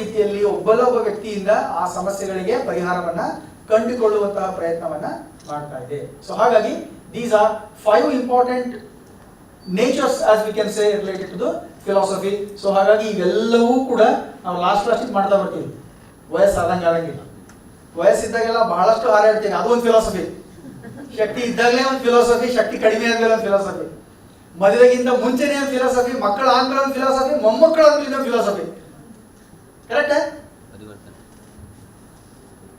ರೀತಿಯಲ್ಲಿ ಒಬ್ಬಲ್ಲೊಬ್ಬ ಒಬ್ಬ ವ್ಯಕ್ತಿಯಿಂದ ಆ ಸಮಸ್ಯೆಗಳಿಗೆ ಪರಿಹಾರವನ್ನ ಕಂಡುಕೊಳ್ಳುವಂತಹ ಪ್ರಯತ್ನವನ್ನ ಮಾಡ್ತಾ ಇದೆ ಸೊ ಹಾಗಾಗಿ these are five important natures as we can say related to philosophy so ಹಾಗಾಗಿ ಇವೆಲ್ಲವೂ ಕೂಡ ನಾವು ಲಾಸ್ಟ್ ಲಾಸ್ಟಿಗೆ ಮಾಡ್ತಾ ಬರ್ತೀವಿ ವಯಸ್ಸಾದಂಗೆ ಆಗಂಗಿಲ್ಲ ವಯಸ್ಸಿದ್ದಾಗೆಲ್ಲ ಬಹಳಷ್ಟು ಹಾರಾಡ್ತೀವಿ ಅದು ಒಂದು ಫಿಲಾಸಫಿ ಶಕ್ತಿ ಇದ್ದಾಗಲೇ ಒಂದು ಫಿಲಾಸಫಿ ಶಕ್ತಿ ಕಡಿಮೆ ಆದ್ಮೇಲೆ ಒಂದು ಫಿಲಾಸಫಿ ಮದುವೆಗಿಂತ ಮುಂಚೆನೇ ಒಂದು ಫಿಲಾಸಫಿ ಮಕ್ಕಳ ಆಂಗ್ಲ ಒಂದು ಫಿಲಾಸಫಿ ಮೊಮ್ಮಕ್ಕಳ ಫಿಲಾಸಫಿ ಕರೆಕ್ಟ್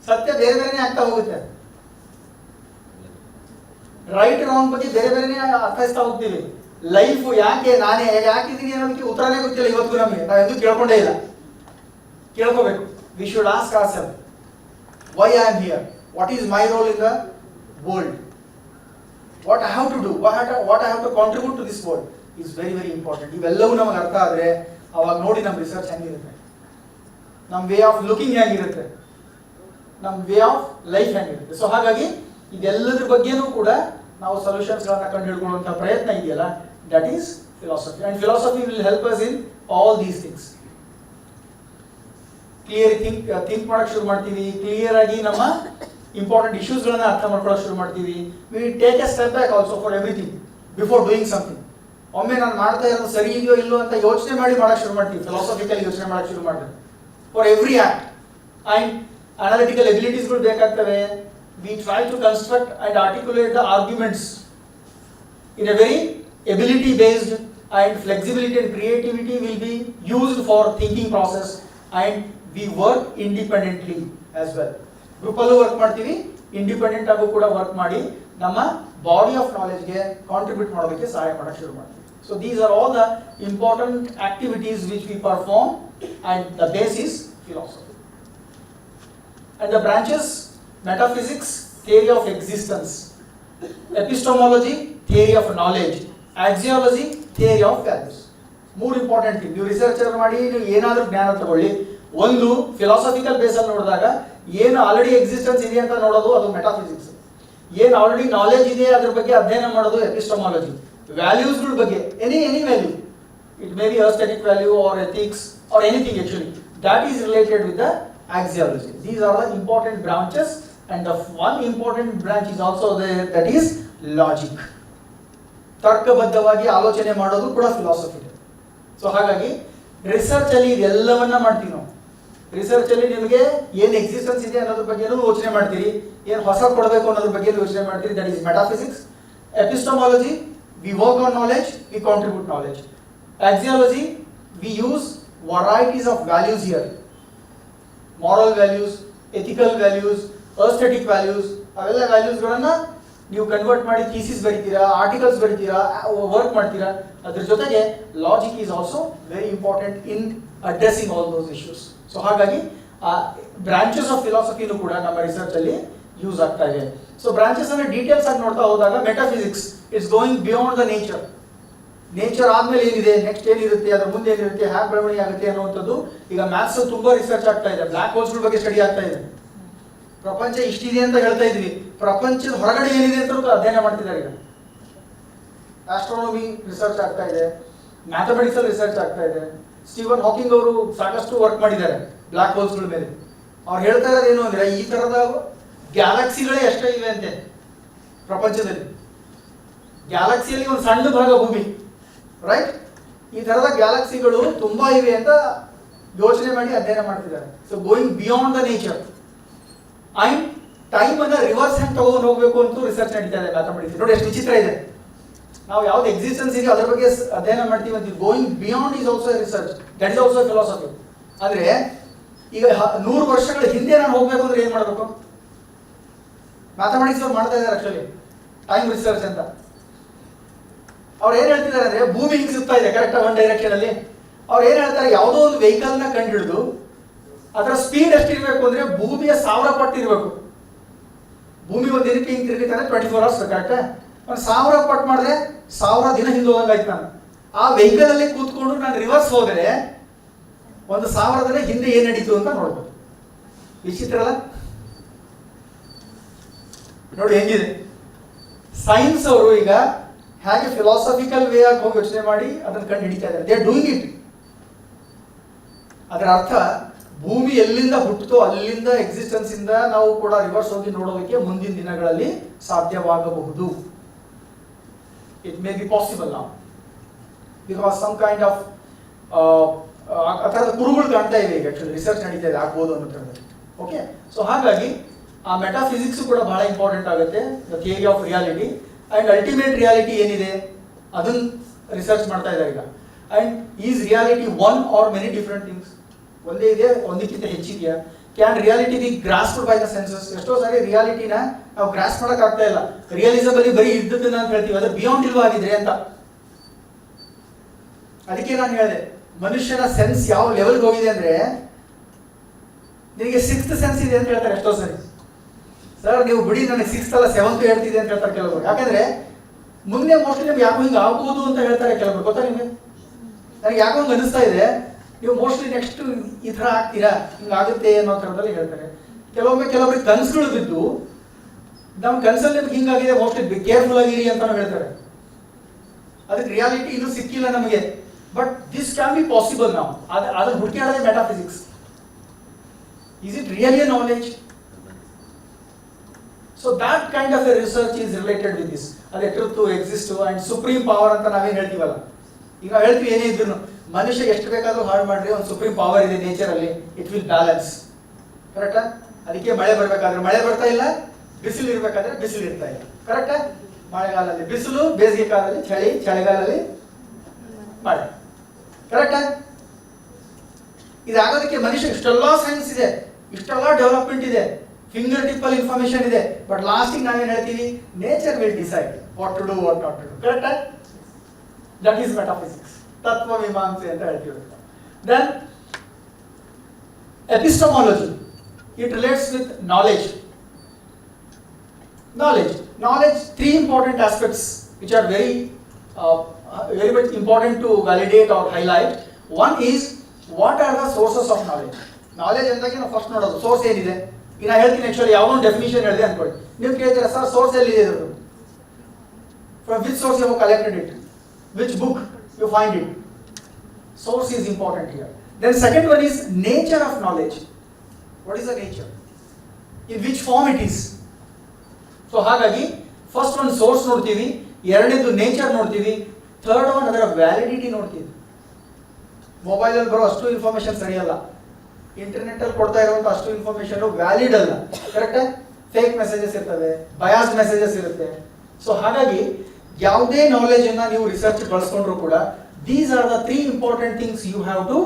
ಸತ್ಯ ಬೇರೆ ಬೇರೆನೇ ಆಗ್ತಾ ಹೋಗುತ್ತೆ ರೈಟ್ ರಾಂಗ್ ಬಗ್ಗೆ ಬೇರೆ ಬೇರೆನೇ ಅರ್ಥೈಸ್ತಾ ಹೋಗ್ತೀವಿ ಲೈಫ್ ಯಾಕೆ ನಾನೇ ಯಾಕಿದ್ದೀನಿ ಅನ್ನೋದಕ್ಕೆ ಉತ್ತರನೇ ಗೊತ್ತಿಲ್ಲ ಇವತ್ತು ನಮಗೆ ಎಂದೂ ಕೇಳ್ಕೊಂಡೇ ಇಲ್ಲ ಕೇಳ್ಕೋಬೇಕು we should ask our self why I am here what is my role in the world what I have to do what what I have to contribute to this world is very very important ಇವೆಲ್ಲವೂ ನಮಗೆ ಅರ್ಥ ಆದರೆ ಅವಾಗ ನೋಡಿ ನಮ್ಮ research ಹೆಂಗಿರುತ್ತೆ ನಮ್ಮ way of looking ಹೇಗಿರುತ್ತೆ ನಮ್ಮ ವೇ ಆಫ್ ಲೈಫ್ ಹೇಗಿರುತ್ತೆ ಸೊ ಹಾಗಾಗಿ ಇದೆಲ್ಲದ್ರ ಬಗ್ಗೆನೂ ಕೂಡ ನಾವು ಸೊಲ್ಯೂಷನ್ಸ್ಗಳನ್ನ ಕಂಡುಹಿಡ್ಕೊಳ್ಳುವಂಥ ಪ್ರಯತ್ನ ಇದೆಯಲ್ಲ that is philosophy and philosophy will help us in all these things clear think think ಮಾಡೋಕ್ಕೆ ಶುರು ಮಾಡ್ತೀವಿ ಕ್ಲಿಯರ್ ಆಗಿ ನಮ್ಮ ಇಂಪಾರ್ಟೆಂಟ್ ಇಶ್ಯೂಸ್ಗಳನ್ನ ಅರ್ಥ ಮಾಡ್ಕೊಳ್ಳೋಕೆ ಶುರು ಮಾಡ್ತೀವಿ we take a step back also for everything before doing something ಒಮ್ಮೆ ನಾನು ಮಾಡ್ತಾ ಇರೋದು ಸರಿ ಇದೆಯೋ ಇಲ್ಲೋ ಅಂತ ಯೋಚನೆ ಮಾಡಿ ಮಾಡೋಕ್ಕೆ ಶುರು ಮಾಡ್ತೀವಿ ಫಿಲಾಸಫಿಕಲ್ ಯೋಚನೆ ಮಾಡಕ್ ಶುರು ಮಾಡ್ತೀವಿ for every act and analytical ಎಬಿಲಿಟೀಸ್ಗಳು ಬೇಕಾಗ್ತವೆ we try to construct and articulate the arguments in a very ability based and flexibility and creativity will be used for thinking process and we work independently as well group ಅಲ್ಲೂ work ಮಾಡ್ತೀವಿ independent ಆಗು ಕೂಡ work ಮಾಡಿ ನಮ್ಮ body of ನಾಲೆಜ್ಗೆ contribute ಮಾಡೋದಕ್ಕೆ ಸಹಾಯ ಮಾಡಕ್ಕೆ ಶುರು ಮಾಡ್ತೀವಿ so these are all the important activities which we perform and the base is philosophy. And the branches metaphysics, theory of existence, epistemology, theory of knowledge, axiology, theory of values ಮೂರು important ನೀವು researcher ಮಾಡಿ ನೀವು ಏನಾದರೂ ಜ್ಞಾನ ತಗೊಳ್ಳಿ ಒಂದು philosophical ಬೇಸಲ್ಲಿ ನೋಡಿದಾಗ ಏನು ಆಲ್ರೆಡಿ ಎಕ್ಸಿಸ್ಟೆನ್ಸ್ ಇದೆ ಅಂತ ನೋಡೋದು ಅದು ಮೆಟಾಫಿಸಿಕ್ಸ್ ಏನು ಆಲ್ರೆಡಿ ನಾಲೆಜ್ ಇದೆ ಅದ್ರ ಬಗ್ಗೆ ಅಧ್ಯಯನ ಮಾಡೋದು ಎಪಿಸ್ಟಮಾಲಜಿ ವ್ಯಾಲ್ಯೂಸ್ಗಳ ಬಗ್ಗೆ any any value it may be aesthetic value or ethics or anything actually. That is related with the axiology. These are the important branches and the one important branch is also there that is logic ತರ್ಕಬದ್ಧವಾಗಿ ಆಲೋಚನೆ ಮಾಡೋದು ಕೂಡ philosophy so ಹಾಗಾಗಿ research ಅಲ್ಲಿ ಇದೆಲ್ಲವನ್ನ ಮಾಡ್ತೀವಿ ನಾವು ರಿಸರ್ಚಲ್ಲಿ ನಿಮಗೆ ಏನು ಎಕ್ಸಿಸ್ಟೆನ್ಸ್ ಇದೆ ಅನ್ನೋದ್ರ ಬಗ್ಗೆನೂ ಯೋಚನೆ ಮಾಡ್ತೀರಿ ಏನು ಹೊಸ ಕೊಡಬೇಕು ಅನ್ನೋದ್ರ ಬಗ್ಗೆ ಯೋಚನೆ ಮಾಡ್ತೀರಿ that is metaphysics epistemology we work on knowledge we contribute knowledge Axiology, we use varieties of values here. Moral values, ethical values, aesthetic values. Avella values gorana, you convert maadi thesis baritira, articles baritira, work maadira. Adhir jodhaje, logic is also very important in addressing all those issues. So hagagi, branches of philosophy nu kuda nama research alli use akta hai. So branches and details are not the metaphysics is going beyond the nature. Nature ಆದಮೇಲೆ ಏನಿದೆ next ಏನಿರುತ್ತೆ ಅದ್ರ ಮುಂದೆ ಏನಿರುತ್ತೆ hack ಬೆಳವಣಿಗೆ ಆಗುತ್ತೆ ಅನ್ನುವಂಥದ್ದು ಈಗ ಮ್ಯಾಥ್ಸ್ ತುಂಬಾ ರಿಸರ್ಚ್ ಆಗ್ತಾ ಇದೆ ಹೋಲ್ಸ್ ಹೋಲ್ಸ್ಗಳ ಬಗ್ಗೆ ಸ್ಟಡಿ ಆಗ್ತಾ ಇದೆ ಪ್ರಪಂಚ ಇಷ್ಟಿದೆ ಅಂತ ಹೇಳ್ತಾ ಇದ್ವಿ ಪ್ರಪಂಚದ ಹೊರಗಡೆ ಏನಿದೆ ಅಂತ ಅಧ್ಯಯನ ಮಾಡ್ತಿದ್ದಾರೆ ಈಗ ಆಸ್ಟ್ರಾನಮಿ ರಿಸರ್ಚ್ ಆಗ್ತಾ ಇದೆ ಮ್ಯಾಥಮೆಟಿಕ್ಸ್ ಅಲ್ಲಿ ರಿಸರ್ಚ್ ಆಗ್ತಾ ಇದೆ ಸ್ಟೀವನ್ ಹಾಕಿಂಗ್ ಅವರು ಸಾಕಷ್ಟು ವರ್ಕ್ ಮಾಡಿದ್ದಾರೆ ಹೋಲ್ಸ್ ಗಳ ಮೇಲೆ ಅವ್ರು ಹೇಳ್ತಾ ಇರೋದು ಏನು ಅಂದ್ರೆ ಈ ತರದ ಗ್ಯಾಲಕ್ಸಿಗಳೇ ಎಷ್ಟೇ ಇವೆ ಅಂತೆ ಪ್ರಪಂಚದಲ್ಲಿ ಗ್ಯಾಲಕ್ಸಿಯಲ್ಲಿ ಒಂದು ಸಣ್ಣ ಭಾಗ ಭೂಮಿ ರೈಟ್ ಈ ತರದ ಗ್ಯಾಲಕ್ಸಿಗಳು ತುಂಬಾ ಇವೆ ಅಂತ ಯೋಚನೆ ಮಾಡಿ ಅಧ್ಯಯನ ಮಾಡ್ತಿದ್ದಾರೆ so going beyond the nature bin time ಅನ್ನ ರಿವರ್ಸ್ ಹೆಂಗ್ ತಗೊಂಡು ಹೋಗಬೇಕು ಅಂತ ರಿಸರ್ಚ್ ನಡೀತಾ ಇದೆ ಮ್ಯಾಥಮೆಟಿಕ್ಸ್ ನೋಡಿ ಎಷ್ಟು ವಿಚಿತ್ರ ಇದೆ ನಾವು ಯಾವ್ದು ಎಕ್ಸಿಸ್ಟೆನ್ಸ್ ಇದೆಯೋ ಅದ್ರ ಬಗ್ಗೆ ಅಧ್ಯಯನ ಮಾಡ್ತೀವಿ ಅಂತ going beyond is also research that is also philosophy ಆದ್ರೆ ಈಗ ನೂರು ವರ್ಷಗಳ ಹಿಂದೆ ನಾನು ಹೋಗ್ಬೇಕು ಅಂದ್ರೆ ಏನ್ ಮಾಡಬೇಕು ಮ್ಯಾಥಮೆಟಿಕ್ಸ್ ಮಾಡ್ತಾ ಇದ್ದಾರೆ ಆಕ್ಚುಲಿ ಟೈಮ್ ರಿಸರ್ಚ್ ಅಂತ ಅವ್ರು ಏನ್ ಹೇಳ್ತಿದ್ದಾರೆ ಅಂದ್ರೆ ಭೂಮಿ ಹಿಂಗಿಸುತ್ತಾ ಇದೆ ಕರೆಕ್ಟ್ ಒನ್ ಡೈರೆಕ್ಷನ್ ಅಲ್ಲಿ ಅವ್ರು ಏನ್ ಹೇಳ್ತಾರೆ ಯಾವುದೋ ಒಂದು ವೆಹಿಕಲ್ ನ ಕಂಡು ಹಿಡಿದು ಅದರ ಸ್ಪೀಡ್ ಎಷ್ಟಿರ್ಬೇಕು ಅಂದ್ರೆ ಭೂಮಿಯ ಸಾವಿರ ಪಟ್ಟು ಇರಬೇಕು ಭೂಮಿ ಒಂದು ದಿನಕ್ಕೆ ಹಿಂಗೆ ತಿರುಗಿತಾರೆ ಟ್ವೆಂಟಿ ಫೋರ್ ಅವರ್ಸ್ ಕರೆಕ್ಟ್ ಒಂದು ಸಾವಿರ ಪಟ್ಟು ಮಾಡಿದ್ರೆ ಸಾವಿರ ದಿನ ಹಿಂದೆ ಹೋದಂಗಾಯ್ತು ನಾನು ಆ ವೆಹಿಕಲ್ ಅಲ್ಲಿ ಕೂತ್ಕೊಂಡು ನಾನು ರಿವರ್ಸ್ ಹೋದರೆ ಒಂದು ಸಾವಿರದಲ್ಲಿ ಹಿಂದೆ ಏನ್ ನಡೀತು ಅಂತ ನೋಡ್ಬೋದು ವಿಚಿತ್ರ ಅಲ್ಲ ನೋಡಿ ಹೆಂಗಿದೆ ಸೈನ್ಸ್ ಅವರು ಈಗ ಹೇಗೆ ಫಿಲಾಸಫಿಕಲ್ ವೇ ಆಗಿ ಹೋಗಿ ಯೋಚನೆ ಮಾಡಿ ಅದನ್ನು ಕಂಡು ಹಿಡಿತಾ ಇದ್ದಾರೆ ದೇ ಡೂಯಿಂಗ್ ಇಟ್ ಅದರ ಅರ್ಥ ಭೂಮಿ ಎಲ್ಲಿಂದ ಹುಟ್ಟುತ್ತೋ ಅಲ್ಲಿಂದ ಎಕ್ಸಿಸ್ಟೆನ್ಸ್ ಇಂದ ನಾವು ಕೂಡ ರಿವರ್ಸ್ ಹೋಗಿ ನೋಡೋದಕ್ಕೆ ಮುಂದಿನ ದಿನಗಳಲ್ಲಿ ಸಾಧ್ಯವಾಗಬಹುದು ಇಟ್ ಮೇ ಬಿ ಪಾಸಿಬಲ್ ನಾವು ಬಿಕಾಸ್ ಸಮ್ ಕೈಂಡ್ ಆಫ್ ಆ ಥರದ ಕುರುಗಳು ಕಾಣ್ತಾ ಇವೆ ಈಗ ರಿಸರ್ಚ್ ನಡೀತಾ ಇದೆ ಆಗ್ಬೋದು ಅನ್ನೋ ಓಕೆ ಸೊ ಹಾಗಾಗಿ ಆ ಮೆಟಾಫಿಸಿಕ್ಸ್ ಕೂಡ ಬಹಳ ಇಂಪಾರ್ಟೆಂಟ್ ಆಗುತ್ತೆ the theory of reality and ultimate reality ಏನಿದೆ ಅದನ್ನು ರಿಸರ್ಚ್ ಮಾಡ್ತಾ ಇದ್ದಾರೆ ಈಗ and is reality one or many different things ಒಂದೇ ಇದೆ ಒಂದಕ್ಕಿಂತ ಹೆಚ್ಚಿದೆಯಾ can reality be grasp by the senses ಎಷ್ಟೋ ಸಾರಿ ರಿಯಾಲಿಟಿನ ನಾವು ಗ್ರಾಸ್ ಆಗ್ತಾ ಇಲ್ಲ ರಿಯಲಿಸಬಲಿ ಬರೀ ಇದ್ದದನ್ನ ಅಂತ ಹೇಳ್ತೀವಿ ಅದು ಬಿಯಾಂಡ್ ಇಲ್ವಾ ಆಗಿದ್ರೆ ಅಂತ ಅದಕ್ಕೆ ನಾನು ಹೇಳಿದೆ ಮನುಷ್ಯನ ಸೆನ್ಸ್ ಯಾವ ಲೆವೆಲ್ಗೆ ಹೋಗಿದೆ ಅಂದ್ರೆ ನಿನಗೆ ಸಿಕ್ಸ್ತ್ ಸೆನ್ಸ್ ಇದೆ ಅಂತ ಹೇಳ್ತಾರೆ ಎಷ್ಟೋ ಸರಿ ಸರ್ ನೀವು ಬಿಡಿ ನನಗೆ ಸಿಕ್ಸ್ ಅಲ್ಲ ಸೆವೆಂತ್ ಹೇಳ್ತಿದೆ ಅಂತ ಹೇಳ್ತಾರೆ ಕೆಲವರು ಯಾಕಂದ್ರೆ ಮುಂದೆ ಮೋಸ್ಟ್ಲಿ ನಿಮ್ಗೆ ಯಾಕೋ ಹಿಂಗೆ ಆಗ್ಬೋದು ಅಂತ ಹೇಳ್ತಾರೆ ಕೆಲವರು ಗೊತ್ತಾ ನಿಮಗೆ ನನಗೆ ಯಾಕೋ ಹಿಂಗೆ ಅನಿಸ್ತಾ ಇದೆ ನೀವು ಮೋಸ್ಟ್ಲಿ ನೆಕ್ಸ್ಟ್ ಈ ಥರ ಆಗ್ತೀರಾ ಹಿಂಗೆ ಆಗುತ್ತೆ ಅನ್ನೋ ಥರದಲ್ಲಿ ಹೇಳ್ತಾರೆ ಕೆಲವೊಮ್ಮೆ ಕೆಲವರಿಗೆ ಕನಸುಗಳು ಬಿದ್ದು ನಮ್ಮ ಕನ್ಸಲ್ಲಿ ನಿಮ್ಗೆ ಹಿಂಗಾಗಿದೆ ಮೋಸ್ಟ್ಲಿ ಕೇರ್ಫುಲ್ ಆಗಿರಿ ಅಂತ ಹೇಳ್ತಾರೆ ಅದಕ್ಕೆ ರಿಯಾಲಿಟಿ ಇನ್ನೂ ಸಿಕ್ಕಿಲ್ಲ ನಮಗೆ but this can be possible ನಾವು ಅದು ಅದನ್ನು ಹುಡುಕಿ metaphysics is it really a knowledge so that kind of a research is related with this ಅದು ಎಟರ್ತು ಎಕ್ಸಿಸ್ಟ್ ಆ್ಯಂಡ್ ಸುಪ್ರೀಂ ಪವರ್ ಅಂತ ನಾವೇನು ಹೇಳ್ತೀವಲ್ಲ ಈಗ ಹೇಳ್ತೀವಿ ಏನೇ ಇದ್ರು ಮನುಷ್ಯ ಎಷ್ಟು ಬೇಕಾದರೂ ಹಾಳು ಮಾಡ್ರಿ ಒಂದು ಸುಪ್ರೀಂ ಪವರ್ ಇದೆ ನೇಚರಲ್ಲಿ ಇಟ್ ವಿಲ್ ಬ್ಯಾಲೆನ್ಸ್ ಕರೆಕ್ಟಾ ಅದಕ್ಕೆ ಮಳೆ ಬರಬೇಕಾದ್ರೆ ಮಳೆ ಬರ್ತಾ ಇಲ್ಲ ಬಿಸಿಲು ಇರಬೇಕಾದ್ರೆ ಬಿಸಿಲು ಇರ್ತಾ ಇಲ್ಲ ಕರೆಕ್ಟಾ ಮಳೆಗಾಲದಲ್ಲಿ ಬಿಸಿಲು ಬೇಸಿಗೆ ಕಾಲದಲ್ಲಿ ಚಳಿ ಚಳಿಗಾಲದಲ್ಲಿ ಮಳೆ ಕರೆಕ್ಟಾ ಇದಾಗೋದಕ್ಕೆ ಮನುಷ್ಯ ಇಷ್ಟೆಲ್ಲ ಸೈನ್ಸ್ ಇದೆ ಇಷ್ಟೆಲ್ಲ ಡೆವಲಪ್ಮೆಂಟ್ ಇದೆ ಫಿಂಗರ್ ಟಿಪ್ಪಲ್ಲಿ ಇನ್ಫಾರ್ಮೇಶನ್ ಇದೆ ಬಟ್ ಲಾಸ್ಟಿಗೆ ನಾವೇನು ಹೇಳ್ತೀವಿ nature will decide what to do what not to do ಕರೆಕ್ಟಾ ದಟ್ ಈಸ್ ಮೆಟಾಫಿಸಿಕ್ಸ್ ತತ್ವ ಮೀಮಾಂಸೆ ಅಂತ ಹೇಳ್ತೀವಿ then epistemology it relates with knowledge knowledge knowledge three important aspects which are very very much important to validate our highlight one is what are the sources of knowledge knowledge ಅಂದಾಗ ನಾವು first ನೋಡೋದು source ಏನಿದೆ ಈಗ ನಾನು ಹೇಳ್ತೀನಿ actually ಒಂದು definition ಹೇಳಿದೆ ಅನ್ಕೊಳ್ಳಿ ನೀವು ಕೇಳ್ತೀರಾ ಸರ್ ಸೋರ್ಸ್ ಎಲ್ಲಿ from which source you collected it which book you find it source is important here then second one is nature of knowledge what is the nature in which form it is so ಹಾಗಾಗಿ first ಒಂದು source ನೋಡ್ತೀವಿ ಎರಡನೇದು nature ನೋಡ್ತೀವಿ third one ಅದರ validity ನೋಡ್ತೀವಿ ಮೊಬೈಲಲ್ಲಿ ಬರೋ ಅಷ್ಟು ಇನ್ಫಾರ್ಮೇಶನ್ ಸರಿಯಲ್ಲ internet al kodta iruvanta ashtu information valid alla, correct? Fake messages irtave, biased messages irutte. So hagagi yavade knowledge anna you research balskonru kuda, these are the three important things you have to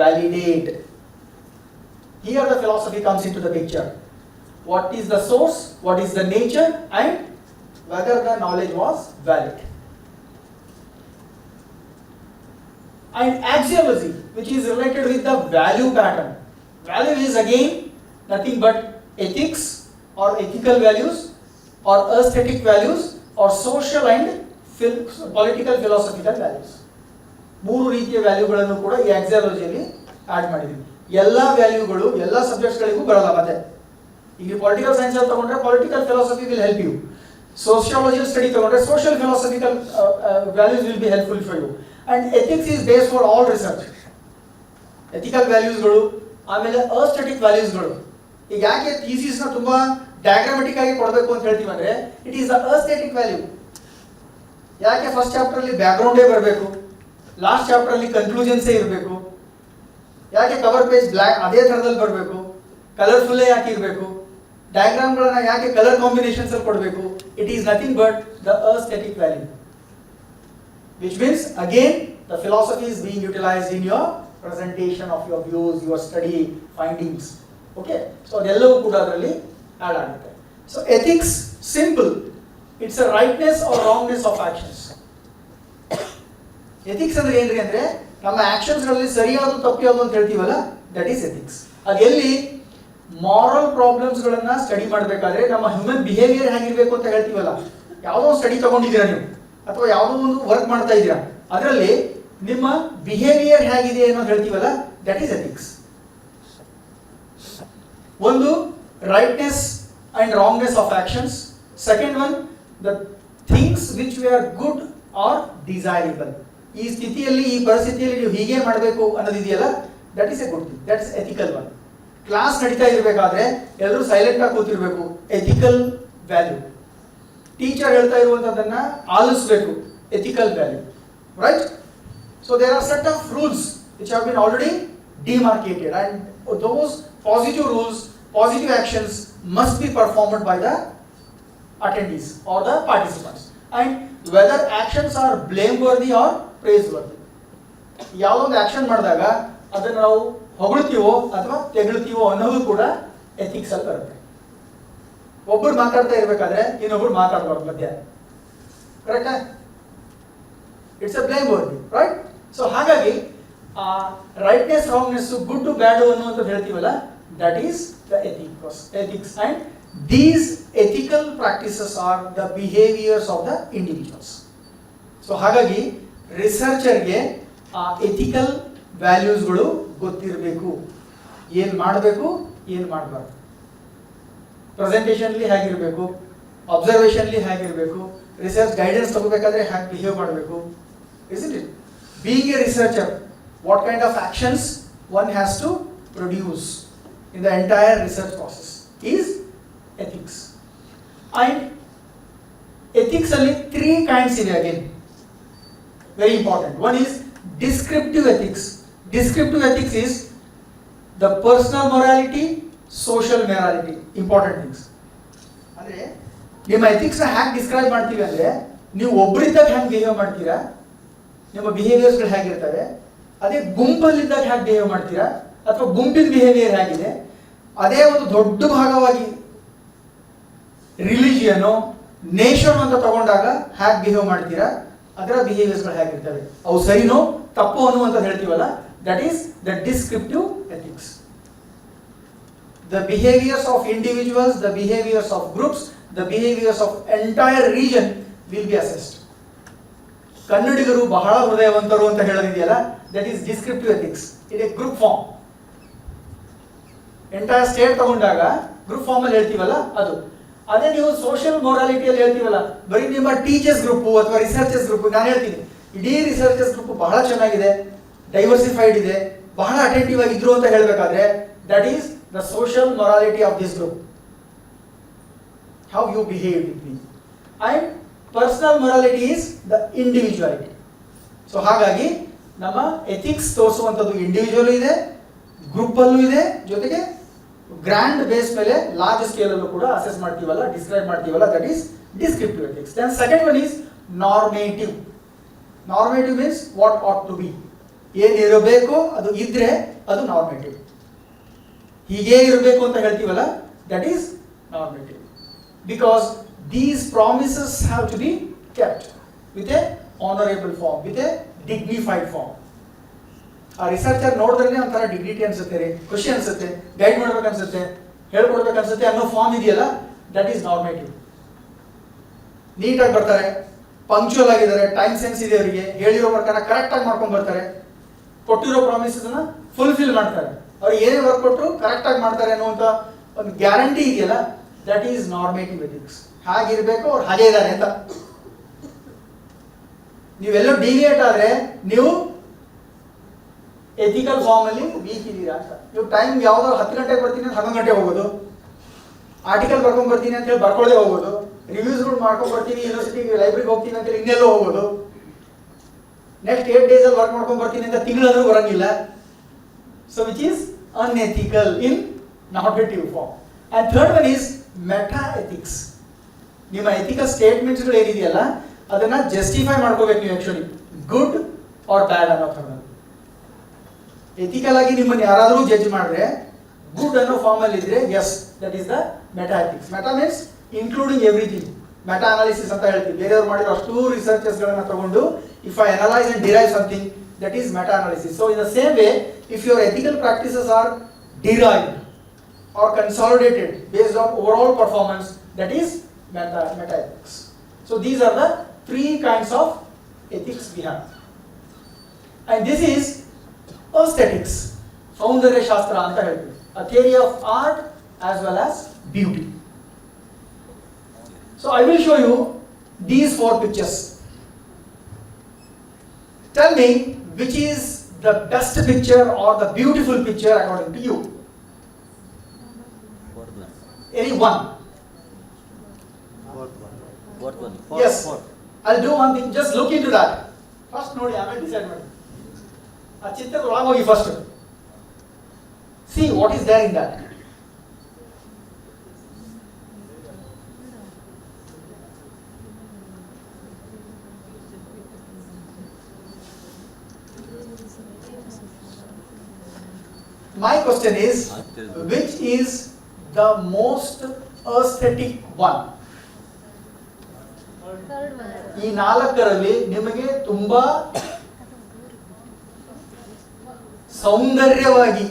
validate. Here the philosophy comes into the picture. What is the source, what is the nature, and whether the knowledge was valid. And axiology, which is related with the value pattern. Value is again nothing but ethics or ethical values or aesthetic values or social and phil political philosophical values. ಮೂರು ರೀತಿಯ ವ್ಯಾಲ್ಯೂಗಳನ್ನು ಕೂಡ ಈ ಆಕ್ಸಾಲಜಿಯಲ್ಲಿ add ಮಾಡಿದ್ದೀವಿ ಎಲ್ಲ ವ್ಯಾಲ್ಯೂಗಳು ಎಲ್ಲ ಸಬ್ಜೆಕ್ಟ್ಸ್ಗಳಿಗೂ ಬರಲ್ಲ ಮತ್ತೆ ಈಗ ಪೊಲಿಟಿಕಲ್ ಸೈನ್ಸ್ ಅಲ್ಲಿ ತಗೊಂಡ್ರೆ political philosophy will help you sociology study ತಗೊಂಡ್ರೆ social philosophical values will be helpful for you and ethics is base for all research ethical ವ್ಯಾಲ್ಯೂಸ್ಗಳು ಆಮೇಲೆ ಅಸ್ಟೆಟಿಕ್ ವ್ಯಾಲ್ಯೂಸ್ಗಳು ಈಗ ಯಾಕೆ ಥೀಸಿಸ್ನ ತುಂಬಾ ಡಯಾಗ್ರಾಮೆಟಿಕ್ ಆಗಿ ಕೊಡಬೇಕು ಅಂತ ಹೇಳ್ತೀವಿ ಅಂದ್ರೆ ಇಟ್ ಈಸ್ ಅಸ್ಟೆಟಿಕ್ ವ್ಯಾಲ್ಯೂ ಯಾಕೆ ಫಸ್ಟ್ ಚಾಪ್ಟರ್ ಚಾಪ್ಟರಲ್ಲಿ ಬ್ಯಾಕ್ಗ್ರೌಂಡೇ ಬರಬೇಕು ಲಾಸ್ಟ್ ಚಾಪ್ಟರ್ ಚಾಪ್ಟರಲ್ಲಿ ಕನ್ಕ್ಲೂಷನ್ಸೇ ಇರಬೇಕು ಯಾಕೆ ಕವರ್ ಪೇಜ್ ಬ್ಲಾಕ್ ಅದೇ ತರದಲ್ಲಿ ಬರಬೇಕು ಕಲರ್ಫುಲ್ಲೇ ಯಾಕೆ ಇರಬೇಕು ಡಯಾಗ್ರಾಮ್ಗಳನ್ನ ಯಾಕೆ ಕಲರ್ ಕಾಂಬಿನೇಷನ್ಸ್ ಅಲ್ಲಿ ಕೊಡಬೇಕು it is nothing but the aesthetic value which means again the philosophy is being utilise in your presentation of your views your study findings okay so ಅದೆಲ್ಲವೂ ಕೂಡ ಅದರಲ್ಲಿ ಆ್ಯಡ್ ಆಗುತ್ತೆ so ethics simple it's a rightness or wrongness of actions ethics ಅಂದ್ರೆ ಏನ್ರಿ ಅಂದ್ರೆ ನಮ್ಮ ಆಕ್ಷನ್ಸ್ಗಳಲ್ಲಿ ಸರಿಯಾದ ತಪ್ಪು ಯಾವುದು ಅಂತ ಹೇಳ್ತೀವಲ್ಲ ದಟ್ ಈಸ್ ಎಥಿಕ್ಸ್ ಅದು ಮಾರಲ್ ಪ್ರಾಬ್ಲಮ್ಸ್ಗಳನ್ನು ಸ್ಟಡಿ ಮಾಡಬೇಕಾದ್ರೆ ನಮ್ಮ ಹ್ಯೂಮನ್ ಬಿಹೇವಿಯರ್ ಹೇಗಿರಬೇಕು ಅಂತ ಹೇಳ್ತೀವಲ್ಲ ಯಾವುದೋ ಸ್ಟಡಿ ತಗೊಂಡಿದ್ದೀರಾ ನೀವು ಅಥವಾ ಯಾವುದೋ ಒಂದು ವರ್ಕ್ ಮಾಡ್ತಾ ಇದ್ದೀರಾ ಅದರಲ್ಲಿ ನಿಮ್ಮ ಬಿಹೇವಿಯರ್ ಹೇಗಿದೆ ಅನ್ನೋದು ಹೇಳ್ತೀವಲ್ಲ ದಟ್ ಈಸ್ ಎಥಿಕ್ಸ್ ಒಂದು rightness and wrongness of actions second one the things which we are good are desirable ಈ ಸ್ಥಿತಿಯಲ್ಲಿ ಈ ಪರಿಸ್ಥಿತಿಯಲ್ಲಿ ನೀವು ಹೀಗೆ ಮಾಡಬೇಕು ಅನ್ನೋದಿದೆಯಲ್ಲ that is a good thing ethical one class ನಡೀತಾ ಇರಬೇಕಾದ್ರೆ ಎಲ್ಲರೂ ಸೈಲೆಂಟ್ ಆಗಿ ಕೂತಿರ್ಬೇಕು ಎಥಿಕಲ್ ವ್ಯಾಲ್ಯೂ ಟೀಚರ್ ಹೇಳ್ತಾ ಇರುವಂಥದ್ದನ್ನ ಆಲಿಸಬೇಕು ethical value right So there are set of rules which have been already demarcated and those positive rules, positive actions must be performed by the attendees or the participants and whether actions are blameworthy or praiseworthy. ಯಾವೊಂದು action ಮಾಡಿದಾಗ ಅದನ್ನು ನಾವು ಹೊಗಳ್ತೀವೋ ಅಥವಾ ತೆಗಳ್ತೀವೋ ಅನ್ನೋದು ಕೂಡ ethics ಅಲ್ಲಿ ಬರುತ್ತೆ ಒಬ್ಬರು ಮಾತಾಡ್ತಾ ಇರಬೇಕಾದ್ರೆ ಇನ್ನೊಬ್ರು ಮಾತಾಡಬಾರ್ದು ಮಧ್ಯ ಕರೆಕ್ಟಾ it's a blameworthy right so ಹಾಗಾಗಿ rightness wrongness good to bad ಅನ್ನುವಂತ ಹೇಳ್ತೀವಲ್ಲ that is the ethics ethics and these ethical practices are the behaviours of the individuals so ಹಾಗಾಗಿ ರಿಸರ್ಚರ್ಗೆ ಆ ಎಥಿಕಲ್ ವ್ಯಾಲ್ಯೂಸ್ಗಳು ಗೊತ್ತಿರಬೇಕು ಏನ್ ಮಾಡಬೇಕು ಏನ್ ಮಾಡಬಾರ್ದು ಪ್ರೆಸೆಂಟೇಷನ್ಲಿ ಹೇಗಿರಬೇಕು ಅಬ್ಸರ್ವೇಷನ್ಲಿ ಹೇಗಿರಬೇಕು ರಿಸರ್ಚ್ ಗೈಡೆನ್ಸ್ ತಗೋಬೇಕಾದ್ರೆ ಹ್ಯಾಗೆ ಬಿಹೇವ್ ಮಾಡಬೇಕು is it it being a researcher, what kind of actions one has to produce in the entire research process is ethics. i ethics only three kinds here again. Very important. One is descriptive ethics. Descriptive ethics is the personal morality, social morality. Important things. ಅಂದರೆ ನಿಮ್ಮ ಎಥಿಕ್ಸ್ನ ಹ್ಯಾಗೆ describe ಮಾಡ್ತೀವಿ ಅಂದರೆ ನೀವು ಒಬ್ಬರಿಂದ ಹ್ಯಾಂಗೆ behave ಮಾಡ್ತೀರಾ ನಿಮ್ಮ ಬಿಹೇವಿಯರ್ಸ್ಗಳು ಹೇಗಿರ್ತವೆ ಅದೇ ಗುಂಪಲ್ಲಿದ್ದಾಗ ಹೇಗೆ ಬಿಹೇವ್ ಮಾಡ್ತೀರಾ ಅಥವಾ ಗುಂಪಿನ ಬಿಹೇವಿಯರ್ ಹೇಗಿದೆ ಅದೇ ಒಂದು ದೊಡ್ಡ ಭಾಗವಾಗಿ ರಿಲಿಜಿಯನ್ ನೇಷನ್ ಅಂತ ತಗೊಂಡಾಗ ಹ್ಯಾಕ್ ಬಿಹೇವ್ ಮಾಡ್ತೀರಾ ಅದರ ಬಿಹೇವಿಯರ್ಸ್ಗಳು ಹೇಗಿರ್ತವೆ ಅವು ಸರಿನೋ ತಪ್ಪು ಅಂತ ಹೇಳ್ತೀವಲ್ಲ that is the descriptive ethics the behaviours of individuals the behaviours of groups the behaviours of entire region will be assessed ಕನ್ನಡಿಗರು ಬಹಳ ಹೃದಯವಂತರು ಅಂತ ಹೇಳೋದಿದೆಯಲ್ಲ that is descriptive ethics it a group form entire state ತಗೊಂಡಾಗ group form ಅಲ್ಲಿ ಹೇಳ್ತೀವಲ್ಲ ಅದು ಅದೇ ನೀವು ಸೋಷಿಯಲ್ ಮೊರಾಲಿಟಿಯಲ್ಲಿ ಹೇಳ್ತೀವಲ್ಲ ಬರೀ ನಿಮ್ಮ ಟೀಚರ್ಸ್ ಗ್ರೂಪ್ ಅಥವಾ ರಿಸರ್ಚರ್ಸ್ ಗ್ರೂಪ್ ನಾನು ಹೇಳ್ತೀನಿ ಇಡೀ ರಿಸರ್ಚರ್ಸ್ ಗ್ರೂಪ್ ಬಹಳ ಚೆನ್ನಾಗಿದೆ ಡೈವರ್ಸಿಫೈಡ್ ಇದೆ ಬಹಳ ಅಟೆಂಟಿವ್ ಆಗಿದ್ರು ಅಂತ ಹೇಳಬೇಕಾದ್ರೆ that is the social morality of this group how you behave with personal morality is the individuality so ಹಾಗಾಗಿ ನಮ್ಮ ಎಥಿಕ್ಸ್ ತೋರಿಸುವಂಥದ್ದು ಇಂಡಿವಿಜುವಲ್ ಇದೆ ಗ್ರೂಪಲ್ಲೂ ಇದೆ ಜೊತೆಗೆ ಗ್ರ್ಯಾಂಡ್ ಬೇಸ್ ಮೇಲೆ ಲಾರ್ಜ್ ಸ್ಕೇಲಲ್ಲೂ ಕೂಡ ಅಸೆಸ್ ಮಾಡ್ತೀವಲ್ಲ ಡಿಸ್ಕ್ರೈಬ್ ಮಾಡ್ತೀವಲ್ಲ that is descriptive ethics then second one is normative normative means what ought to be ಏನಿರಬೇಕು ಅದು ಇದ್ರೆ ಅದು ನಾರ್ಮೇಟಿವ್ ಹೀಗೇ ಇರಬೇಕು ಅಂತ ಹೇಳ್ತೀವಲ್ಲ that is normative because these promises have to be kept with a honorable form, with a dignified form. ಆ researcher ನೋಡಿದ್ರೆ ಒಂಥರ ಡಿಗ್ನಿಟಿ ಅನ್ಸುತ್ತೆ ರೀ ಖುಷಿ ಅನ್ಸುತ್ತೆ ಗೈಡ್ ಮಾಡ್ಬೇಕು ಅನ್ಸುತ್ತೆ ಹೇಳ್ಕೊಡ್ಬೇಕು ಅನ್ಸುತ್ತೆ ಅನ್ನೋ ಫಾರ್ಮ್ ಇದೆಯಲ್ಲ ದಟ್ ಈಸ್ ನಾರ್ಮೇಟಿವ್ ನೀಟಾಗಿ ಬರ್ತಾರೆ ಪಂಕ್ಚುವಲ್ ಆಗಿದ್ದಾರೆ ಟೈಮ್ ಸೆನ್ಸ್ ಇದೆ ಅವರಿಗೆ ಹೇಳಿರೋ ಪ್ರಕಾರ ಕರೆಕ್ಟಾಗಿ ಮಾಡ್ಕೊಂಡು ಬರ್ತಾರೆ ಕೊಟ್ಟಿರೋ ಪ್ರಾಮಿಸನ್ನ ಫುಲ್ಫಿಲ್ ಮಾಡ್ತಾರೆ ಅವ್ರು ಏನೇ ವರ್ಕ್ ಕೊಟ್ಟರು ಕರೆಕ್ಟಾಗಿ ಮಾಡ್ತಾರೆ ಅನ್ನುವಂಥ ಒಂದು ಗ್ಯಾರಂಟಿ ಇದೆಯಲ್ಲ ದಟ್ ಈಸ್ ನಾರ್ಮೇಟಿವ್ ಎಥಿಕ್ಸ್ ಹಾಗಿರ್ಬೇಕು ಅವ್ರು ಹಾಗೆ ಇದ್ದಾರೆ ಅಂತ ನೀವೆಲ್ಲೂ ಡಿವಿಯೇಟ್ ಆದರೆ ನೀವು ಎಥಿಕಲ್ ಅಲ್ಲಿ ವೀಕ್ ಇದ್ದೀರಾ ಅಂತ ನೀವು ಟೈಮ್ ಯಾವ್ದಾದ್ರು ಹತ್ತು ಗಂಟೆಗೆ ಬರ್ತೀನಿ ಅಂತ ಹನ್ನೊಂದು ಗಂಟೆ ಹೋಗೋದು ಆರ್ಟಿಕಲ್ ಬರ್ಕೊಂಡ್ ಬರ್ತೀನಿ ಅಂತ ಹೇಳಿ ಬರ್ಕೊಳ್ಳದೆ ಹೋಗೋದು ರಿವ್ಯೂಸ್ಗಳು ಮಾಡ್ಕೊಂಡು ಬರ್ತೀನಿ ಯೂನಿವರ್ಸಿಟಿ ಲೈಬ್ರರಿಗೆ ಹೋಗ್ತೀನಿ ಹೇಳಿ ಇನ್ನೆಲ್ಲೋ ಹೋಗೋದು ನೆಕ್ಸ್ಟ್ ಏಟ್ ಅಲ್ಲಿ ವರ್ಕ್ ಮಾಡ್ಕೊಂಡು ಬರ್ತೀನಿ ಅಂತ ತಿಂಗಳಾದ್ರೂ ಬರಂಗಿಲ್ಲ so which is unethical in not form and third one is meta ethics ನಿಮ್ಮ ಎಥಿಕಲ್ ಸ್ಟೇಟ್ಮೆಂಟ್ಸ್ಗಳು ಏನಿದೆಯಲ್ಲ ಅದನ್ನ ಜಸ್ಟಿಫೈ ಮಾಡ್ಕೋಬೇಕು ನೀವು ಆ್ಯಕ್ಚುಲಿ ಗುಡ್ ಆರ್ ಬ್ಯಾಡ್ ಅನ್ನೋ ಥರ ಎಥಿಕಲ್ ಆಗಿ ನಿಮ್ಮನ್ನು ಯಾರಾದರೂ ಜಡ್ಜ್ ಮಾಡಿದ್ರೆ ಗುಡ್ ಅನ್ನೋ ಫಾರ್ಮ್ ಅಲ್ಲಿ ಇದ್ರೆ yes that is the meta ethics meta means including everything meta analysis ಅಂತ ಹೇಳ್ತೀವಿ ಬೇರೆಯವ್ರು ಮಾಡಿರೋ ಅಷ್ಟು ರಿಸರ್ಚಸ್ ಗಳನ್ನ ತಗೊಂಡು if I analyse and derive something that is meta analysis so in the same way if your ethical practices are derive are consolidated based on overall performance that is meta, meta ethics. So these are the three kinds of ethics we have. And this is aesthetics, Foundarya Shastra anta a theory of art as well as beauty. So I will show you these four pictures. Tell me which is the best picture or the beautiful picture according to you. Any one Any one? Fourth one. Yes. I'll do one thing. Just look into that. First ನೋಡಿ ಆಮೇಲೆ decide ಮಾಡಿ ಆ ಚಿತ್ರದ ಒಳಗೆ ಹೋಗಿ first see what is there in that My question is, which is the most aesthetic one? ಈ ನಾಲ್ಕರಲ್ಲಿ ನಿಮಗೆ ತುಂಬಾ ಸೌಂದರ್ಯವಾಗಿ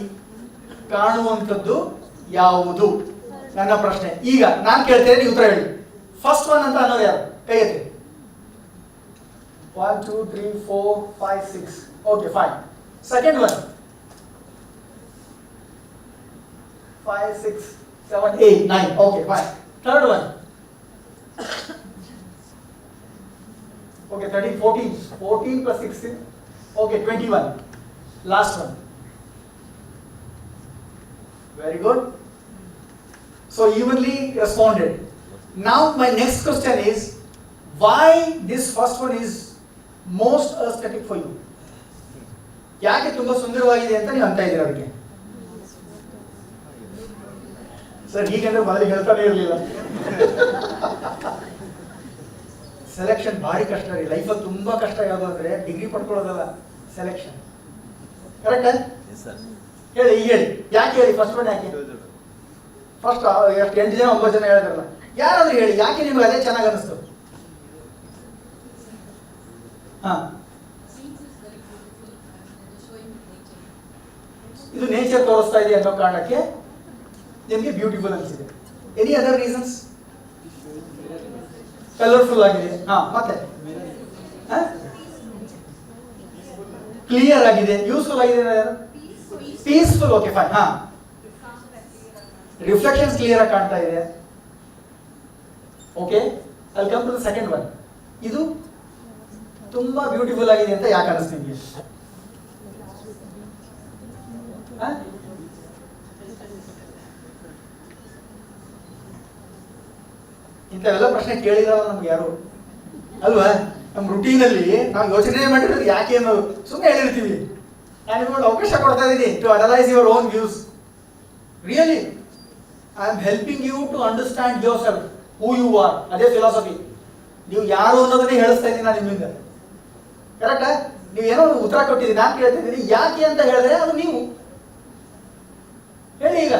ಕಾಣುವಂಥದ್ದು ಯಾವುದು ನನ್ನ ಪ್ರಶ್ನೆ ಈಗ ನಾನು ಕೇಳ್ತೇನೆ ನೀವು ಉತ್ತರ ಹೇಳಿ ಫಸ್ಟ್ ಒನ್ ಅಂತ ಅನ್ನೋದು ಯಾರು ಕೈ ಎತ್ತಿ one two three four five six okay fine second one five six seven eight nine okay fine third one Okay, 13, 14. 14 plus 16. Okay, 21. Last one. Very good. So evenly responded. Now my next question is, why this first one is most aesthetic for you? ಯಾಕೆ ತುಂಬಾ ಸುಂದರವಾಗಿದೆ ಅಂತ ನೀವು ಅಂತ ಇದ್ದೀರಾ ಅದಕ್ಕೆ sir ಹೀಗಂದ್ರೆ ಮೊದಲಿಗೆ ಹೇಳ್ತಾನೆ ಇರಲಿಲ್ಲ ಸೆಲೆಕ್ಷನ್ ಭಾರಿ ಕಷ್ಟ ರೀ ಲೈಫಲ್ಲಿ ತುಂಬ ಕಷ್ಟ ಯಾವುದಾದ್ರೆ ಡಿಗ್ರಿ ಪಡ್ಕೊಳ್ಳೋದಲ್ಲ ಸೆಲೆಕ್ಷನ್ ಕರೆಕ್ಟ್ ಹೇಳಿ ಹೇಳಿ ಯಾಕೆ ಹೇಳಿ ಫಸ್ಟ್ ಒನ್ ಯಾಕೆ ಫಸ್ಟ್ ಎಷ್ಟು ಎಂಟು ಜನ ಒಂಬತ್ತು ಜನ ಹೇಳಿದ್ರಲ್ಲ ಯಾರಾದ್ರೂ ಹೇಳಿ ಯಾಕೆ ನಿಮ್ಗೆ ಅದೇ ಚೆನ್ನಾಗಿ ಅನಿಸ್ತು ಇದು ನೇಚರ್ ತೋರಿಸ್ತಾ ಇದೆ ಅನ್ನೋ ಕಾರಣಕ್ಕೆ ನಿಮಗೆ ಬ್ಯೂಟಿಫುಲ್ ಅನಿಸಿದೆ ಎನಿ ಅದರ್ ರೀಸನ್ಸ್ ಕಲರ್ಫುಲ್ ಆಗಿದೆ ಹಾ ಮತ್ತೆ ಕ್ಲಿಯರ್ ಆಗಿದೆ ಯೂಸ್ಫುಲ್ ಆಗಿದೆ ಪೀಸ್ಫುಲ್ ಓಕೆ ಫೈನ್ ಹಾ ರಿಫ್ಲೆಕ್ಷನ್ಸ್ ಕ್ಲಿಯರ್ ಆಗಿ ಕಾಣ್ತಾ ಇದೆ ಓಕೆ ಅಲ್ಲಿ come to the second one ಇದು ತುಂಬಾ ಬ್ಯೂಟಿಫುಲ್ ಆಗಿದೆ ಅಂತ ಯಾಕೆ ಅನಿಸ್ತೀನಿ ಇಂಥವೆಲ್ಲ ಪ್ರಶ್ನೆ ಕೇಳಿದಾವ ನಮ್ಗೆ ಯಾರು ಅಲ್ವಾ ನಮ್ಮ ರುಟೀನಲ್ಲಿ ನಾವು ಯೋಚನೆ ಮಾಡಿರೋದು ಯಾಕೆ ಅನ್ನೋದು ಸುಮ್ಮನೆ ಹೇಳಿರ್ತೀವಿ ನಾನು ನಿಮ್ಗೊಂದು ಅವಕಾಶ ಕೊಡ್ತಾ ಇದ್ದೀನಿ to analyse your own views really I am helping you to understand yourself who you are ಅದೇ ಫಿಲಾಸಫಿ ನೀವು ಯಾರು ಅನ್ನೋದನ್ನೇ ಹೇಳಿಸ್ತಾ ಇದ್ದೀನಿ ನಾನು ನಿಮ್ಮಿಂದ ಕರೆಕ್ಟಾ ನೀವು ಏನೋ ಉತ್ತರ ಕೊಟ್ಟಿದ್ದೀನಿ ನಾನು ಕೇಳ್ತಾ ಇದ್ದೀನಿ ಯಾಕೆ ಅಂತ ಹೇಳಿದ್ರೆ ಅದು ನೀವು ಹೇಳಿ ಈಗ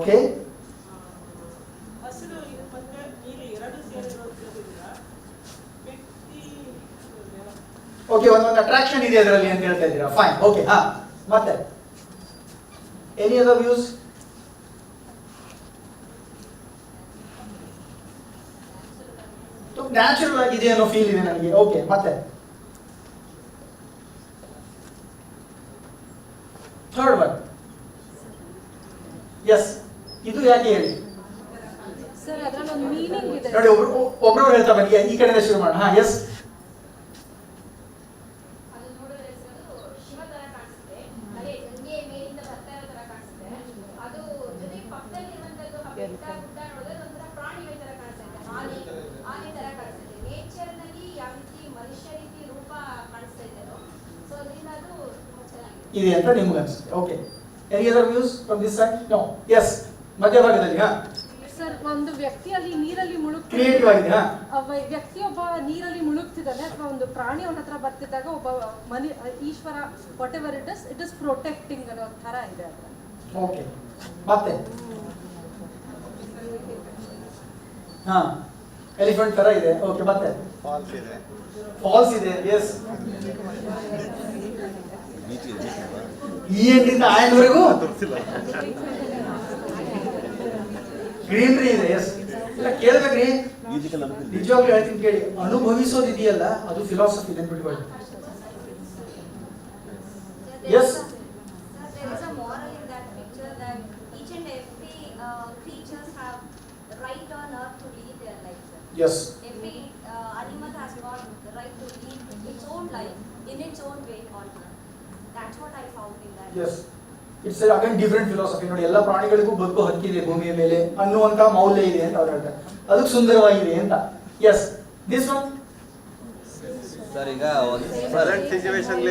ಓಕೆ ಓಕೆ ಒಂದೊಂದು ಅಟ್ರಾಕ್ಷನ್ ಇದೆ ಅದರಲ್ಲಿ ಅಂತ ಹೇಳ್ತಾ ಇದ್ದೀರಾ ಫೈನ್ ಓಕೆ ಹಾ ಮತ್ತೆ ಎನಿ ಅದರ್ ವ್ಯೂಸ್ ನ್ಯಾಚುರಲ್ ಆಗಿದೆ ಅನ್ನೋ ಫೀಲ್ ಇದೆ ನನಗೆ ಓಕೆ ಮತ್ತೆ ಥರ್ಡ್ ಒನ್ ಎಸ್ ಇದು ಯಾಕೆ ಹೇಳಿ ನೋಡಿ ಒಬ್ರು ಒಬ್ರು ಹೇಳ್ತಾ ಬನ್ನಿ ಈ ಕಡೆ ಶುರು ಮಾಡೋಣ ಹಾ ಎಸ್ ಇದೆ ಅಂತ ನಿಮ್ಗೆ ಅನಿಸುತ್ತೆ okay any other views from this side no yes ಮಧ್ಯಭಾಗದಲ್ಲಿ ಸರ್ ಒಂದು ವ್ಯಕ್ತಿಯಲ್ಲಿ ನೀರಲ್ಲಿ ಕ್ರಿಯೇಟಿವ್ ಮುಳುಗ್ತಿದ್ದಾನೆ ಒಬ್ಬ ವ್ಯಕ್ತಿಯೊಬ್ಬ ನೀರಲ್ಲಿ ಮುಳುಗ್ತಿದ್ದಾನೆ ಅಥವಾ ಒಂದು ಪ್ರಾಣಿ ಅವನ ಹತ್ರ ಬರ್ತಿದ್ದಾಗ ಒಬ್ಬ ಮನಿ Ishwara whatever it is it is protecting ಅನ್ನೋ ತರ ಇದೆ ಓಕೆ ಮತ್ತೆ ಹಾ ಎಲಿಫೆಂಟ್ ತರ ಇದೆ ಓಕೆ ಮತ್ತೆ ಫಾಲ್ಸ್ ಇದೆ ಫಾಲ್ಸ್ ಇದೆ ಎಸ್ ಬೀಚ್ ಇದೆ ಈ ಎಂಡಿಂದ ಗ್ರೀನರಿ ಇದೆ ಎಸ್ ಇಲ್ಲ ಕೇಳ್ಬೇಕ್ರಿ Musical ಅನುಕೂಲ ಇದೆ. ನಿಜವಾಗ್ಲೂ ಹೇಳ್ತೀನಿ ಕೇಳಿ ಅನುಭವಿಸೋದು ಇದೆಯಲ್ಲ ಅದು philosophy ನೆನ್ಬಿಟ್ಕೊಳ್ಳಿ Yes. Sir, there is a moral in that picture that each and every uh, creatures have right yes every uh, animal has got the right to live its own life in its own way on earth. That's what I found in that. Yes It's again different philosophy ನೋಡಿ ಎಲ್ಲ ಪ್ರಾಣಿಗಳಿಗೂ ಬದುಕು ಹಕ್ಕಿದೆ ಭೂಮಿಯ ಮೇಲೆ ಅನ್ನುವಂತ ಮೌಲ್ಯ ಇದೆ ಅಂತ ಅವ್ರು ಹೇಳ್ತಾರೆ ಅದಕ್ಕೆ ಸುಂದರವಾಗಿದೆ ಅಂತ ಎಸ್ ದಿಸ್ ಒನ್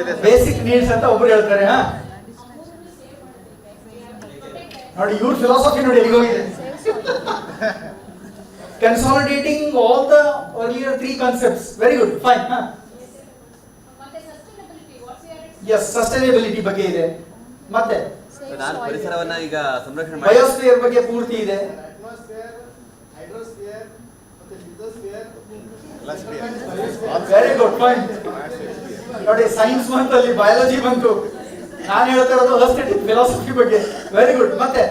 ಇದೆ ಬೇಸಿಕ್ ನೀಡ್ಸ್ ಅಂತ ಒಬ್ರು ಹೇಳ್ತಾರೆ ಹಾ ನೋಡಿ ಇವ್ರ ಫಿಲಾಸಫಿ ನೋಡಿ ಎಲ್ಲಿಗೆ ಹೋಗಿದೆ consolidating all the earlier three concepts very good fine ಹಾ ಎಸ್ ಸಸ್ಟೈನೇಬಿಲಿಟಿ ಬಗ್ಗೆ ಇದೆ ಮತ್ತೆ ನಾನು ಪರಿಸರವನ್ನ ಈಗ ಸಂರಕ್ಷಣೆ ಬಯೋಸ್ಫಿಯರ್ ಬಗ್ಗೆ ಪೂರ್ತಿ ಇದೆ ವೆರಿ ಗುಡ್ ಪಾಯಿಂಟ್ ನೋಡಿ ಸೈನ್ಸ್ ಬಂತು ಅಲ್ಲಿ ಬಯಾಲಜಿ ಬಂತು ನಾನು ಹೇಳ್ತಾ ಇರೋದು ಹೋಲಿಸ್ಟಿಕ್ ಫಿಲಾಸಫಿ ಬಗ್ಗೆ ವೆರಿ ಗುಡ್ ಮತ್ತೆ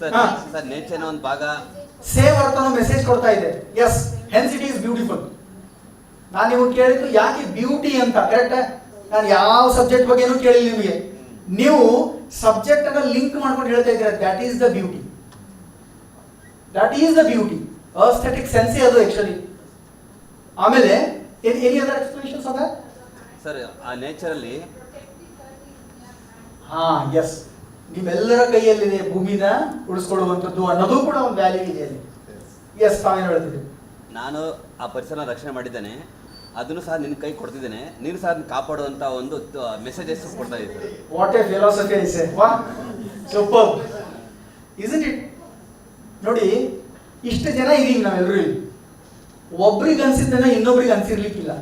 ಸರ್ ನೇಚರ್ ಒಂದು ಭಾಗ ಸೇವ್ ಅರ್ಥನ ಮೆಸೇಜ್ ಕೊಡ್ತಾ ಇದೆ yes hence it is beautiful ನಾನು ನೀವು ಕೇಳಿದ್ದು ಯಾಕೆ ಬ್ಯೂಟಿ ಅಂತ ಕರೆಕ್ಟ್ ನಾನು ಯಾವ ಸಬ್ಜೆಕ್ಟ್ ಬಗ್ಗೆನೂ ಕೇಳಿಲ್ಲ ನಿಮಗೆ ನೀವು ಸಬ್ಜೆಕ್ಟ್ ಅನ್ನ ಲಿಂಕ್ ಮಾಡ್ಕೊಂಡು ಹೇಳ್ತಾ ಇದ್ದೀರಾ that is the beauty that is the beauty aesthetic sense ಅದು ಆಕ್ಚುಲಿ ಆಮೇಲೆ ಎನಿ ಅದರ್ ಎಕ್ಸ್ಪ್ಲನೇಷನ್ಸ್ ಅದ ಸರ್ ಆ ನೇಚರ್ ಅಲ್ಲಿ ಹಾ ಎಸ್ ನಿಮ್ಮೆಲ್ಲರ ಕೈಯಲ್ಲಿದೆ ಭೂಮಿನ ಉಳಿಸ್ಕೊಳ್ಳುವಂಥದ್ದು ಅನ್ನೋದು ಕೂಡ ಒಂದು ವ್ಯಾಲ್ಯೂ ಇದೆ ಅಲ್ಲಿ ಎಸ್ ತಾವೇನು ಹೇಳ್ತಿದ್ದೀವಿ ನಾನು ಆ ಪರಿಸರನ ರಕ್ಷಣೆ ಮಾಡಿದ್ದೇನೆ ಅದನ್ನು ಸಹ ನಿನ್ನ ಕೈ ಕೊಡ್ತಿದ್ದೇನೆ ನೀನು ಸಹ ಕಾಪಾಡುವಂತ ಒಂದು ಮೆಸೇಜಸ್ ಕೊಡ್ತಾ ಇದ್ದೀನಿ what a philosophy is wow super it ನೋಡಿ ಇಷ್ಟು ಜನ ಇದೀವಿ ನಾವೆಲ್ಲರೂ ಇಲ್ಲಿ ಒಬ್ರಿಗೆ ಅನ್ಸಿದ್ದನ್ನ ಇನ್ನೊಬ್ರಿಗೆ ಅನ್ಸಿರ್ಲಿಕ್ಕಿಲ್ಲ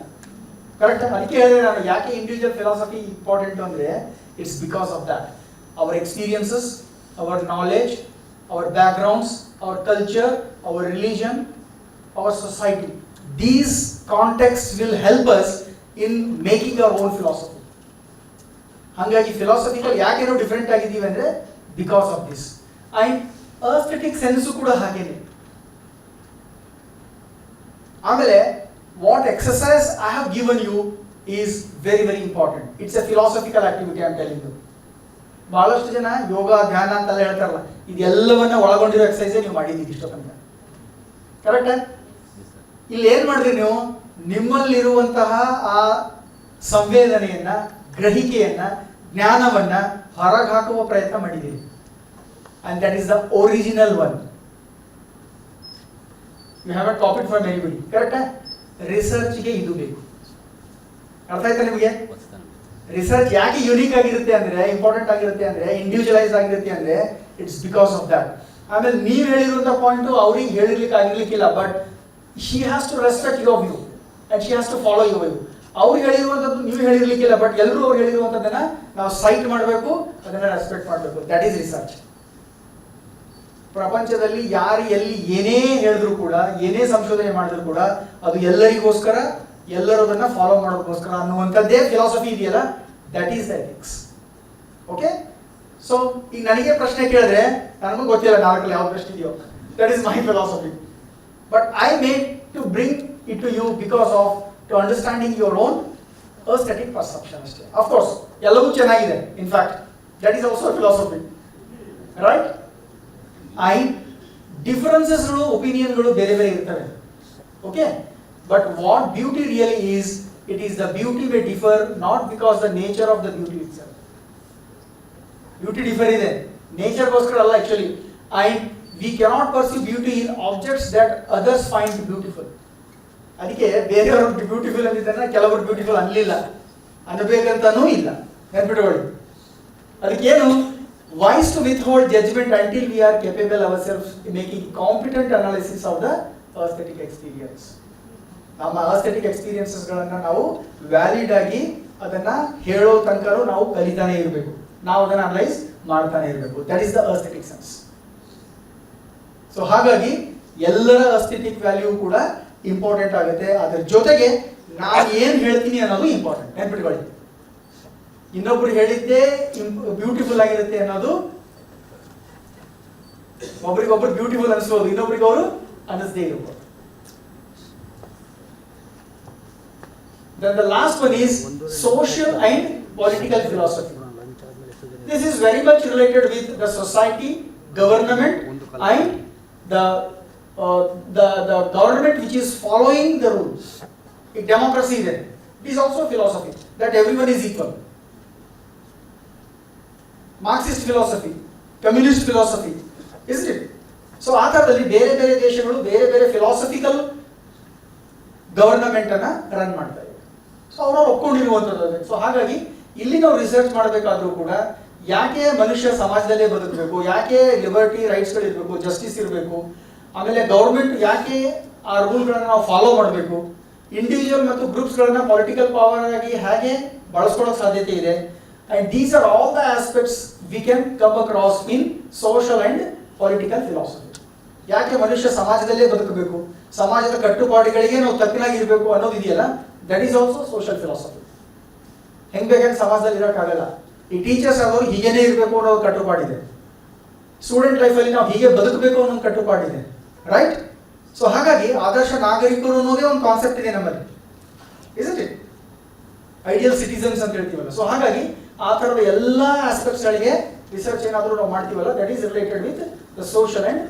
ಕರೆಕ್ಟ್ ಅದಕ್ಕೆ ಹೇಳಿದ್ರೆ ನಾನು ಯಾಕೆ ಇಂಡಿವಿಜುವಲ್ ಫಿಲಾಸಫಿ ಇಂಪಾರ್ಟೆಂಟ್ ಅಂದರೆ it's because of that our experiences our knowledge our backgrounds our culture our religion our society these contexts will help us in making our own philosophy. ಹಾಗಾಗಿ ಫಿಲಾಸಫಿಕಲ್ ಯಾಕೇನೋ different ಆಗಿದ್ದೀವಿ ಅಂದರೆ because of this and aesthetic sense ಕೂಡ ಹಾಗೇನೆ ಆಮೇಲೆ what exercise I have given you is very very important it's a philosophical activity ಅಂತ ಹೇಳಿದ್ದು ಬಹಳಷ್ಟು ಜನ ಯೋಗ ಧ್ಯಾನ ಅಂತೆಲ್ಲ ಹೇಳ್ತಾರಲ್ಲ ಇದೆಲ್ಲವನ್ನ ಒಳಗೊಂಡಿರೋ ಎಕ್ಸಸೈಸೇ ನೀವು ಮಾಡಿದ್ದೀವಿ ಇಷ್ಟೊತ್ತಂತ ಕರೆಕ್ಟ್ ಇಲ್ಲಿ ಏನು ಮಾಡಿದ್ರಿ ನೀವು ನಿಮ್ಮಲ್ಲಿರುವಂತಹ ಆ ಸಂವೇದನೆಯನ್ನ ಗ್ರಹಿಕೆಯನ್ನ ಜ್ಞಾನವನ್ನ ಹೊರಗೆ ಹಾಕುವ ಪ್ರಯತ್ನ ಮಾಡಿದ್ದೀರಿ and that is the original one you have uh copied for anybody ಕರೆಕ್ಟಾ ರಿಸರ್ಚ್ಗೆ ಇದು ಬೇಕು ಅರ್ಥ ಆಯ್ತಾ ನಿಮಗೆ ರಿಸರ್ಚ್ ಯಾಕೆ ಯುನೀಕ್ ಆಗಿರುತ್ತೆ ಅಂದ್ರೆ ಇಂಪಾರ್ಟೆಂಟ್ ಆಗಿರುತ್ತೆ ಅಂದ್ರೆ ಇಂಡಿವಿಜುವಲೈಸ್ ಆಗಿರುತ್ತೆ ಅಂದ್ರೆ ಇಟ್ಸ್ ಬಿಕಾಸ್ ಆಫ್ ದಟ್ ಆಮೇಲೆ ನೀವು ಹೇಳಿರುವಂತಹ ಪಾಯಿಂಟ್ ಅವ್ರಿಗೆ ಹೇಳಿರ್ಲಿಕ್ಕೆ ಆಗಿರ್ಲಿಕ್ಕಿಲ್ಲ but she has to respect your view and she has to follow your view ಅವ್ರು ಹೇಳಿರುವಂಥದ್ದು ನೀವು ಹೇಳಿರ್ಲಿಕ್ಕಿಲ್ಲ ಬಟ್ ಎಲ್ಲರೂ ಅವ್ರು ಹೇಳಿರುವಂಥದ್ದನ್ನು ನಾವು ಸೈಟ್ ಮಾಡಬೇಕು ಅದನ್ನು ರೆಸ್ಪೆಕ್ಟ್ ಮಾಡಬೇಕು ದಟ್ ಈಸ್ ರಿಸರ್ಚ್ ಪ್ರಪಂಚದಲ್ಲಿ ಯಾರು ಎಲ್ಲಿ ಏನೇ ಹೇಳಿದ್ರು ಕೂಡ ಏನೇ ಸಂಶೋಧನೆ ಮಾಡಿದ್ರು ಕೂಡ ಅದು ಎಲ್ಲರಿಗೋಸ್ಕರ ಎಲ್ಲರೂ ಅದನ್ನು ಫಾಲೋ ಮಾಡೋಕ್ಕೋಸ್ಕರ ಅನ್ನುವಂಥದ್ದೇ ಫಿಲಾಸಫಿ ಇದೆಯಲ್ಲ that is ethics okay so ಈಗ ನನಗೆ ಪ್ರಶ್ನೆ ಕೇಳಿದ್ರೆ ನನಗೂ ಗೊತ್ತಿಲ್ಲ ನಾಲ್ಕಲ್ಲಿ ಯಾವ ಪ್ರಶ್ನೆ ಇದೆಯೋ that is my philosophy but I made to bring it to you because of to understanding your own aesthetic perception. Of course, in fact, that is also a philosophy. Right? I differences opinion very very Okay? But what beauty really is, it is the beauty may differ not because the nature of the beauty itself. Beauty differ is there. Nature goes actually. I we cannot perceive beauty in objects that others find beautiful ಅದಕ್ಕೆ ಬೇರೆಯವರು beautiful ಅಂದಿದ್ದಾರೆ ಕೆಲವರು beautiful ಅನ್ನಲಿಲ್ಲ ಅನ್ನಬೇಕಂತನೂ ಇಲ್ಲ ನೆನ್ಪಿಟ್ಕೊಳ್ಳಿ ಅದಕ್ಕೇನು voice to withhold judgement until we are capable our self making competent analysis of the aesthetic experience ನಮ್ಮ aesthetic ಎಕ್ಸ್ಪೀರಿಯನ್ಸಸ್ಗಳನ್ನು ನಾವು valid ಆಗಿ ಅದನ್ನ ಹೇಳೋ ತನಕ ನಾವು ಕಲಿತಾನೆ ಇರಬೇಕು ನಾವು ಅದನ್ನ ಅನಲೈಸ್ ಮಾಡ್ತಾನೆ ಇರಬೇಕು that is the aesthetic sense so ಹಾಗಾಗಿ ಎಲ್ಲರ ಅಸ್ಥೆಟಿಕ್ ವ್ಯಾಲ್ಯೂ ಕೂಡ ಇಂಪಾರ್ಟೆಂಟ್ ಆಗುತ್ತೆ ಅದರ ಜೊತೆಗೆ ನಾನು ಏನು ಹೇಳ್ತೀನಿ ಅನ್ನೋದು ಇಂಪಾರ್ಟೆಂಟ್ ನೆನ್ಪಿಟ್ಕೊಳ್ಳಿ ಇನ್ನೊಬ್ರು ಹೇಳಿದ್ದೆ ಬ್ಯೂಟಿಫುಲ್ ಆಗಿರುತ್ತೆ ಅನ್ನೋದು ಒಬ್ರಿಗೊಬ್ರು ಬ್ಯೂಟಿಫುಲ್ ಅನಿಸ್ಬೋದು ಇನ್ನೊಬ್ರಿಗೆ ಅವರು ಅನ್ನಿಸದೇ ಇರಬಹುದು last one last social and political philosophy this is very much very with related society the society the, the uh, the, the government which is following the rules. In democracy then, it is also a philosophy that Marxist philosophy communist philosophy is it so ಆ ಥರದಲ್ಲಿ ಬೇರೆ ಬೇರೆ ದೇಶಗಳು ಬೇರೆ ಬೇರೆ philosophical ಗವರ್ನಮೆಂಟನ್ನು run ಮಾಡ್ತಾ ಇವೆ so ಅವ್ರವ್ರು ಒಪ್ಕೊಂಡಿರುವಂಥದ್ದು ಸೊ ಹಾಗಾಗಿ ಇಲ್ಲಿ ನಾವು ರಿಸರ್ಚ್ ಮಾಡಬೇಕಾದ್ರೂ ಕೂಡ ಯಾಕೆ ಮನುಷ್ಯ ಸಮಾಜದಲ್ಲೇ ಬದುಕಬೇಕು ಯಾಕೆ ಲಿಬರ್ಟಿ ರೈಟ್ಸ್ಗಳು ಇರಬೇಕು ಜಸ್ಟಿಸ್ ಇರಬೇಕು ಆಮೇಲೆ ಗೌರ್ಮೆಂಟ್ ಯಾಕೆ ಆ ರೂಲ್ಗಳನ್ನು ನಾವು ಫಾಲೋ ಮಾಡಬೇಕು ಇಂಡಿವಿಜುವಲ್ ಮತ್ತು ಗ್ರೂಪ್ಸ್ಗಳನ್ನು ಪೊಲಿಟಿಕಲ್ ಪವರ್ ಆಗಿ ಹೇಗೆ ಬಳಸ್ಕೊಳ್ಳೋಕೆ ಸಾಧ್ಯತೆ ಇದೆ and these are all the aspects we can come across in social and political philosophy ಯಾಕೆ ಮನುಷ್ಯ ಸಮಾಜದಲ್ಲೇ ಬದುಕಬೇಕು ಸಮಾಜದ ಕಟ್ಟುಪಾಡುಗಳಿಗೆ ನಾವು ತಕ್ಕನಾಗಿ ಇರಬೇಕು ಅನ್ನೋದು ಇದೆಯಲ್ಲ that is also social philosophy ಹೆಂಗೆ ಸಮಾಜದಲ್ಲಿ ಇರೋಕ್ಕಾಗಲ್ಲ ಈ ಟೀಚರ್ಸ್ ಆದವರು ಹೀಗೇನೇ ಇರಬೇಕು ಅನ್ನೋ ಕಟ್ಟುಪಾಡಿದೆ ಸ್ಟೂಡೆಂಟ್ ಲೈಫಲ್ಲಿ ನಾವು ಹೀಗೆ ಬದುಕಬೇಕು ಅನ್ನೋ ಕಟ್ಟುಪಾಡಿದೆ ರೈಟ್ ಸೊ ಹಾಗಾಗಿ ಆದರ್ಶ ನಾಗರಿಕರು ಅನ್ನೋದೇ ಒಂದು ಕಾನ್ಸೆಪ್ಟ್ ಇದೆ ನಮ್ಮಲ್ಲಿ ಇಸ್ಟ್ ಇಟ್ ಐಡಿಯಲ್ ಸಿಟಿಸನ್ಸ್ ಅಂತ ಹೇಳ್ತೀವಲ್ಲ ಸೊ ಹಾಗಾಗಿ ಆ ಥರದ ಎಲ್ಲ ಗಳಿಗೆ ರಿಸರ್ಚ್ ಏನಾದರೂ ನಾವು ಮಾಡ್ತೀವಲ್ಲ that is related with the social and